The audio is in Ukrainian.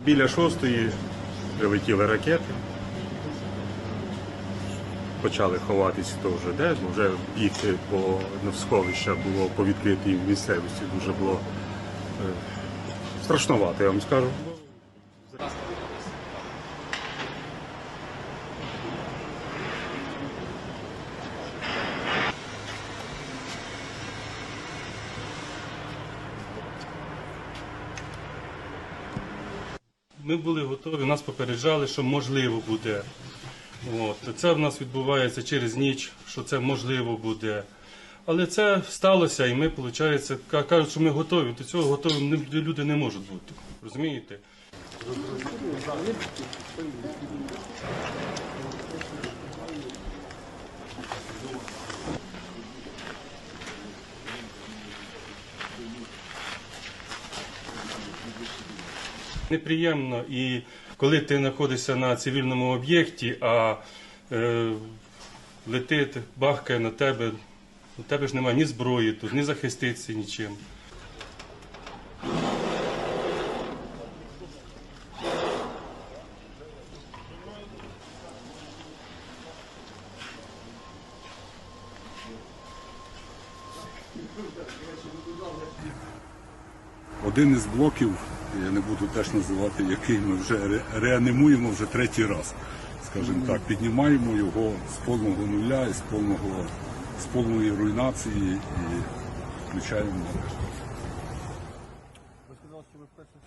Біля шостої прилетіли ракети. Почали ховатися то вже де, вже бігти по ну, сховища було по відкритій місцевості дуже було е, страшновато, я вам скажу. Ми були готові, нас попереджали, що можливо буде. От. Це в нас відбувається через ніч, що це можливо буде. Але це сталося, і ми, виходить, кажуть, що ми готові. До цього готові люди не можуть бути. Розумієте? Неприємно, і коли ти знаходишся на цивільному об'єкті, а е, летить, бахкає на тебе, у тебе ж немає ні зброї тут, ні захиститися нічим. Один із блоків, я не буду теж називати, який ми вже реанімуємо вже третій раз, скажімо так, піднімаємо його з повного нуля і з повного з повної руйнації і включаємо мережу. Ви сказали, що ви вперше